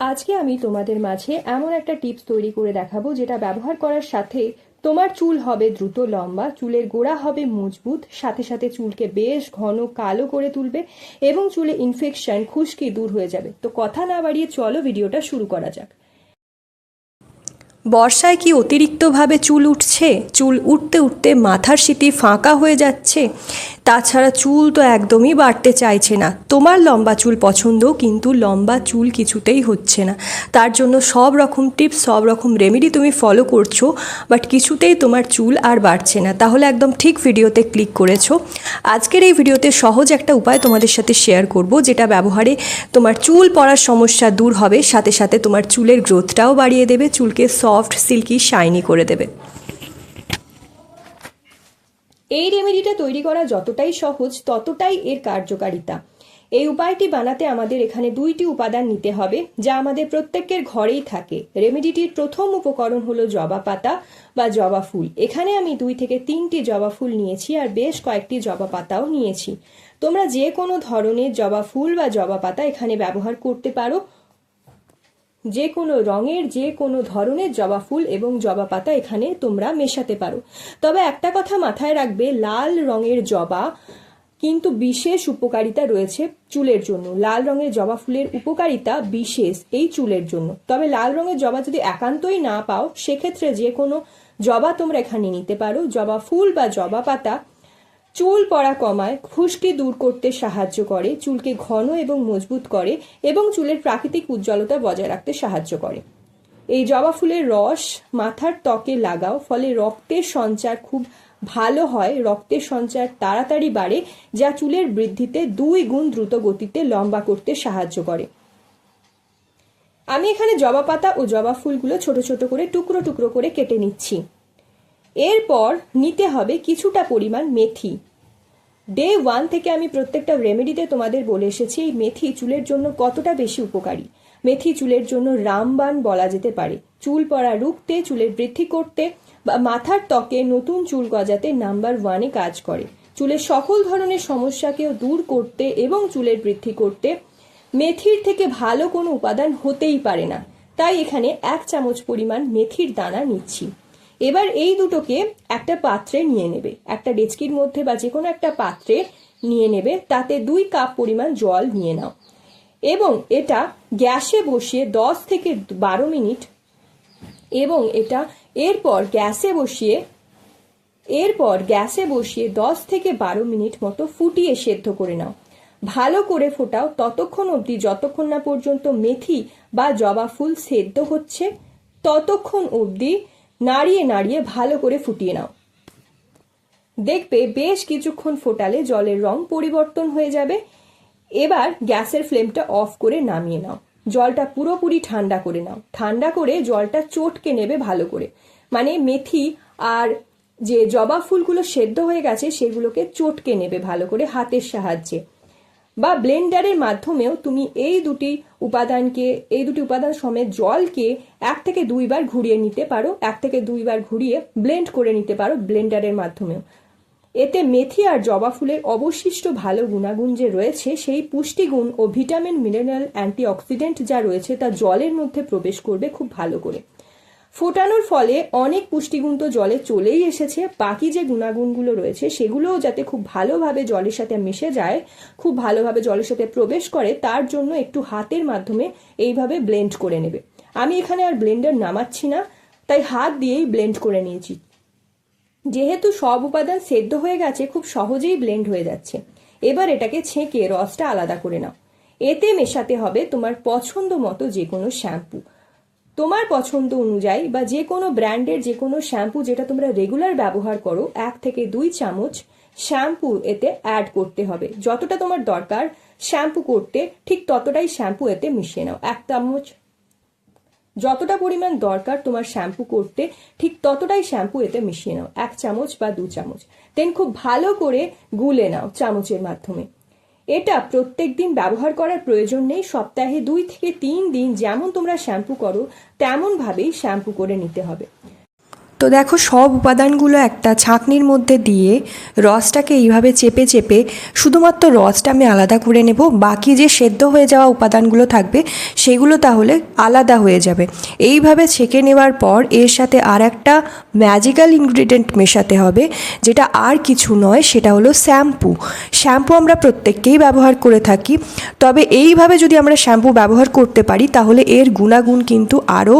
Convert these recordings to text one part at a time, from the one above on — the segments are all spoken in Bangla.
আজকে আমি তোমাদের মাঝে এমন একটা টিপস তৈরি করে দেখাবো যেটা ব্যবহার করার সাথে তোমার চুল হবে দ্রুত লম্বা, চুলের গোড়া হবে মজবুত, সাথে সাথে চুলকে বেশ ঘন কালো করে তুলবে এবং চুলে ইনফেকশন খুশকি দূর হয়ে যাবে। তো কথা না বাড়িয়ে চলো ভিডিওটা শুরু করা যাক। বর্ষায় কি অতিরিক্তভাবে চুল উঠছে? চুল উঠতে উঠতে মাথার সিটি ফাঁকা হয়ে যাচ্ছে। তাছাড়া চুল তো একদমই বাড়তে চাইছে না। তোমার লম্বা চুল পছন্দ কিন্তু লম্বা চুল কিছুতেই হচ্ছে না। তার জন্য সব রকম টিপস, সব রকম রেমেডি তুমি ফলো করছ, বাট কিছুতেই তোমার চুল আর বাড়ছে না। তাহলে একদম ঠিক ভিডিওতে ক্লিক করেছ। আজকের এই ভিডিওতে সহজ একটা উপায় তোমাদের সাথে শেয়ার করব, যেটা ব্যবহারে তোমার চুল পড়ার সমস্যা দূর হবে, সাথে সাথে তোমার চুলের গ্রোথটাও বাড়িয়ে দেবে, চুলকে সফট সিল্কি শাইনি করে দেবে। এই রেমেডিটা তৈরি করা যতটাই সহজ, ততটাই এর কার্যকারিতা। এই উপায়টি বানাতে আমাদের এখানে দুইটি উপাদান নিতে হবে, যা আমাদের প্রত্যেকের ঘরেই থাকে। রেমেডিটির প্রথম উপকরণ হলো জবা পাতা বা জবা ফুল। এখানে আমি দুই থেকে তিনটি জবা ফুল নিয়েছি আর বেশ কয়েকটি জবা পাতাও নিয়েছি। তোমরা যে কোনো ধরনের জবা ফুল বা জবা পাতা এখানে ব্যবহার করতে পারো। যে কোনো রঙের যে কোনো ধরনের জবা ফুল এবং জবা পাতা এখানে তোমরা মেশাতে পারো। তবে একটা কথা মাথায় রাখবে, লাল রঙের জবা কিন্তু বিশেষ উপকারিতা রয়েছে চুলের জন্য। লাল রঙের জবা ফুলের উপকারিতা বিশেষ এই চুলের জন্য। তবে লাল রঙের জবা যদি একান্তই না পাও, সেক্ষেত্রে যে কোনো জবা তোমরা এখানে নিতে পারো। জবা ফুল বা জবা পাতা চুল পড়া কমায় খুশকি দূর করতে সাহায্য করে, চুলকে ঘন এবং মজবুত করে এবং চুলের প্রাকৃতিক উজ্জ্বলতা বজায় রাখতে সাহায্য করে। এই জবা ফুলের রস মাথার ত্বকে লাগাও, ফলে রক্তের সঞ্চার খুব ভালো হয়। রক্তের সঞ্চার তাড়াতাড়ি বাড়ে, যা চুলের বৃদ্ধিতে দুই গুণ দ্রুত গতিতে লম্বা করতে সাহায্য করে। আমি এখানে জবা পাতা ও জবা ফুলগুলো ছোট ছোট করে টুকরো টুকরো করে কেটে নিচ্ছি। এরপর নিতে হবে কিছুটা পরিমাণ মেথি। ডে ওয়ান থেকে আমি প্রত্যেকটা রেমেডিতে তোমাদের বলে এসেছি, এই মেথি চুলের জন্য কতটা বেশি উপকারী। মেথি চুলের জন্য রামবান বলা যেতে পারে। চুল পড়া রুখতে, চুলের বৃদ্ধি করতে বা মাথার ত্বকে নতুন চুল গজাতে নাম্বার ওয়ানে কাজ করে। চুলের সকল ধরনের সমস্যাকেও দূর করতে এবং চুলের বৃদ্ধি করতে মেথির থেকে ভালো কোনো উপাদান হতেই পারে না। তাই এখানে এক চামচ পরিমাণ মেথির দানা নিচ্ছি। এবার এই দুটোকে একটা পাত্রে নিয়ে নেবে। একটা ডেচকির মধ্যে বা যে কোনো একটা পাত্রে নিয়ে নেবে। তাতে দুই কাপ পরিমাণ জল নিয়ে নাও। এবং এটা গ্যাসে বসিয়ে দশ থেকে বারো মিনিট এবং এটা এরপর গ্যাসে বসিয়ে, এরপর গ্যাসে বসিয়ে দশ থেকে বারো মিনিট মতো ফুটিয়ে সেদ্ধ করে নাও। ভালো করে ফোটাও। ততক্ষণ অবধি যতক্ষণ না পর্যন্ত মেথি বা জবা ফুল সেদ্ধ হচ্ছে, ততক্ষণ অবধি নাড়িয়ে নাড়িয়ে ভালো করে ফুটিয়ে নাও। দেখবে বেশ কিছুক্ষণ ফোটালে জলের রং পরিবর্তন হয়ে যাবে। এবার গ্যাসের ফ্লেমটা অফ করে নামিয়ে নাও। জলটা পুরোপুরি ঠান্ডা করে নাও। ঠান্ডা করে জলটা চটকে নেবে ভালো করে। মানে মেথি আর যে জবা ফুলগুলো সেদ্ধ হয়ে গেছে সেগুলোকে চটকে নেবে ভালো করে হাতের সাহায্যে। বা ব্লেন্ডারের মাধ্যমেও তুমি এই দুটি উপাদানকে, এই দুটি উপাদান সমেত জলকে এক থেকে দুইবার ঘুরিয়ে নিতে পারো, এক থেকে দুইবার ঘুরিয়ে ব্লেন্ড করে নিতে পারো ব্লেন্ডারের মাধ্যমেও। এতে মেথি আর জবা ফুলের অবশিষ্ট ভালো গুণাগুণ যে রয়েছে, সেই পুষ্টিগুণ ও ভিটামিন, মিনারেল, অ্যান্টিঅক্সিডেন্ট যা রয়েছে তা জলের মধ্যে প্রবেশ করবে খুব ভালো করে। ফোটানোর ফলে অনেক পুষ্টিগুণ তো জলে চলেই এসেছে। বাকি যে গুণাগুণগুলো রয়েছে, সেগুলোও যাতে খুব ভালোভাবে জলের সাথে মিশে যায়, খুব ভালোভাবে জলের সাথে প্রবেশ করে, তার জন্য একটু হাতের মাধ্যমে এইভাবে ব্লেন্ড করে নেবে। আমি এখানে আর ব্লেন্ডার নামাচ্ছি না, তাই হাত দিয়েই ব্লেন্ড করে নিয়েছি। যেহেতু সব উপাদান সেদ্ধ হয়ে গেছে, খুব সহজেই ব্লেন্ড হয়ে যাচ্ছে। এবার এটাকে ছেঁকে, রসটা আলাদা করে নাও। এতে মেশাতে হবে তোমার পছন্দ মতো যে কোনো শ্যাম্পু। তোমার পছন্দ অনুযায়ী বা যে কোনো ব্র্যান্ডের যে কোনো শ্যাম্পু যেটা তোমরা রেগুলার ব্যবহার করো, এক থেকে দুই চামচ শ্যাম্পু এতে অ্যাড করতে হবে। যতটা তোমার দরকার শ্যাম্পু করতে, ঠিক ততটাই শ্যাম্পু এতে মিশিয়ে নাও। এক চামচ। যতটা পরিমাণ দরকার তোমার শ্যাম্পু করতে, ঠিক ততটাই শ্যাম্পু এতে মিশিয়ে নাও। এক চামচ বা দু চামচ। দেন খুব ভালো করে গুলে নাও চামচের মাধ্যমে। এটা প্রত্যেক দিন ব্যবহার করার প্রয়োজন নেই। সপ্তাহে দুই থেকে তিন দিন যেমন তোমরা শ্যাম্পু করো, তেমনভাবেই শ্যাম্পু করে নিতে হবে। তো দেখো সব উপাদানগুলো একটা ছাঁকনির মধ্যে দিয়ে রসটাকে এইভাবে চেপে চেপে শুধুমাত্র রসটা আমি আলাদা করে নেব। বাকি যে সেদ্ধ হয়ে যাওয়া উপাদানগুলো থাকবে, সেগুলো তাহলে আলাদা হয়ে যাবে। এইভাবে ছেঁকে নেওয়ার পর এর সাথে আর একটা ম্যাজিক্যাল ইনগ্রিডিয়েন্ট মেশাতে হবে, যেটা আর কিছু নয়, সেটা হলো শ্যাম্পু। শ্যাম্পু আমরা প্রত্যেককেই ব্যবহার করে থাকি, তবে এইভাবে যদি আমরা শ্যাম্পু ব্যবহার করতে পারি, তাহলে এর গুণাগুণ কিন্তু আরও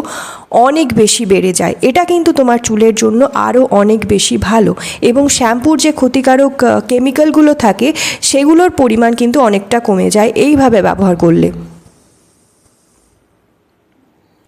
অনেক বেশি বেড়ে যায়। এটা কিন্তু তোমার চুলের জন্য আরও অনেক বেশি ভালো। এবং শ্যাম্পুর যে ক্ষতিকারক কেমিক্যালগুলো থাকে, সেগুলোর পরিমাণ কিন্তু অনেকটা কমে যায় এইভাবে ব্যবহার করলে।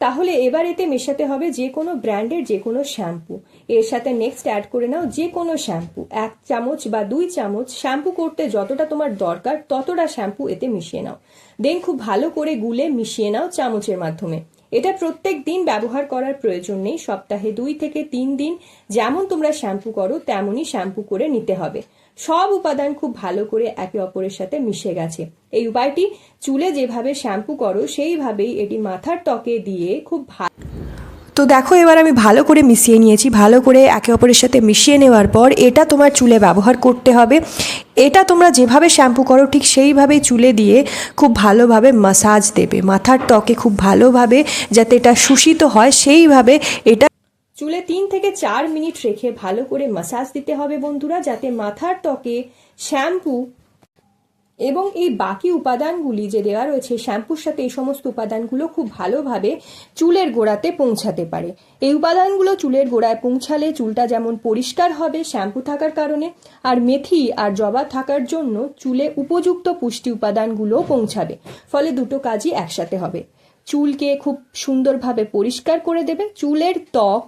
তাহলে এবার এতে মেশাতে হবে যে কোনো ব্র্যান্ডের যে কোনো শ্যাম্পু। এর সাথে নেক্সট অ্যাড করে নাও যে কোনো শ্যাম্পু। এক চামচ বা দুই চামচ শ্যাম্পু করতে যতটা তোমার দরকার, ততটা শ্যাম্পু এতে মিশিয়ে নাও। দেন খুব ভালো করে গুলে মিশিয়ে নাও চামচের মাধ্যমে। এটা প্রত্যেক দিন ব্যবহার করার প্রয়োজন নেই। সপ্তাহে দুই থেকে তিন দিন যেমন তোমরা শ্যাম্পু করো, তেমনই শ্যাম্পু করে নিতে হবে। সব উপাদান খুব ভালো করে একে অপরের সাথে মিশে গেছে। এই উপায়টি চুলে যেভাবে শ্যাম্পু করো, সেইভাবেই এটি মাথার ত্বকে দিয়ে খুব ভালো তো দেখো, এবার আমি ভালো করে মিশিয়ে নিয়েছি, ভালো করে একে অপরের সাথে মিশিয়ে নেওয়ার পর এটা তোমার চুলে ব্যবহার করতে হবে। এটা তোমরা যেভাবে শ্যাম্পু করো, ঠিক সেইভাবেই চুলে দিয়ে খুব ভালোভাবে মাসাজ দেবে। মাথার ত্বকে খুব ভালোভাবে যাতে এটা শোষিত হয়, সেইভাবে এটা চুলে তিন থেকে চার মিনিট রেখে ভালো করে মাসাজ দিতে হবে বন্ধুরা, যাতে মাথার ত্বকে শ্যাম্পু এবং এই বাকি উপাদানগুলি যে দেওয়া রয়েছে, শ্যাম্পুর সাথে এই সমস্ত উপাদানগুলো খুব ভালোভাবে চুলের গোড়াতে পৌঁছাতে পারে। এই উপাদানগুলো চুলের গোড়ায় পৌঁছালে চুলটা যেমন পরিষ্কার হবে শ্যাম্পু থাকার কারণে, আর মেথি আর জবা থাকার জন্য চুলে উপযুক্ত পুষ্টি উপাদানগুলোও পৌঁছাবে, ফলে দুটো কাজই একসাথে হবে। চুলকে খুব সুন্দরভাবে পরিষ্কার করে দেবে। চুলের ত্বক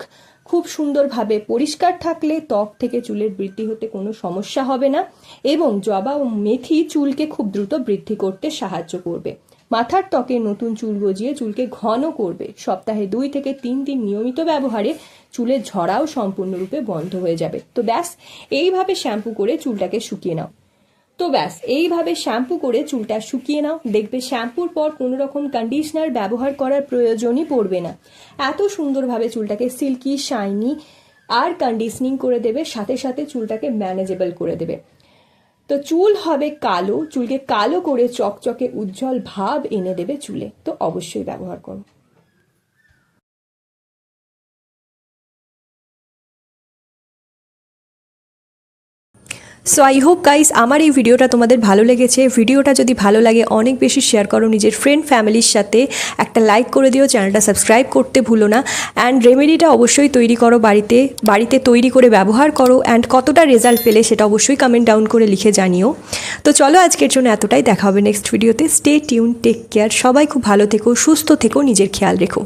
খুব সুন্দরভাবে পরিষ্কার থাকলে ত্বক থেকে চুলের বৃদ্ধি হতে কোনো সমস্যা হবে না এবং জবা ও মেথি চুলকে খুব দ্রুত বৃদ্ধি করতে সাহায্য করবে। মাথার ত্বকে নতুন চুল গজিয়ে চুলকে ঘন করবে। সপ্তাহে দুই থেকে তিন দিন নিয়মিত ব্যবহারে চুলের ঝরাও সম্পূর্ণরূপে বন্ধ হয়ে যাবে। তো ব্যাস, এইভাবে শ্যাম্পু করে চুলটাকে শুকিয়ে নাও। তো ব্যাস, এইভাবে শ্যাম্পু করে চুলটা শুকিয়ে নাও। দেখবে শ্যাম্পুর পর কোনো রকম কন্ডিশনার ব্যবহার করার প্রয়োজনই পড়বে না। এত সুন্দরভাবে চুলটাকে সিল্কি শাইনি আর কন্ডিশনিং করে দেবে, সাথে সাথে চুলটাকে ম্যানেজেবল করে দেবে। তো চুল হবে কালো, চুলকে কালো করে চকচকে উজ্জ্বল ভাব এনে দেবে চুলে। তো অবশ্যই ব্যবহার করো। সো আই হোপ গাইস আমার এই ভিডিওটা তোমাদের ভালো লেগেছে। ভিডিওটা যদি ভালো লাগে, অনেক বেশি শেয়ার করো নিজের ফ্রেন্ড ফ্যামিলির সাথে। একটা লাইক করে দিও চ্যানেলটা সাবস্ক্রাইব করতে ভুলো না। অ্যান্ড রেমেডিটা অবশ্যই তৈরি করো বাড়িতে। বাড়িতে তৈরি করে ব্যবহার করো। অ্যান্ড কতটা রেজাল্ট পেলে সেটা অবশ্যই কমেন্ট ডাউন করে লিখে জানিও। তো চলো, আজকের জন্য এতটাই। দেখা হবে নেক্সট ভিডিওতে স্টে টিউন টেক কেয়ার সবাই খুব ভালো থেকো, সুস্থ থেকো, নিজের খেয়াল রেখো।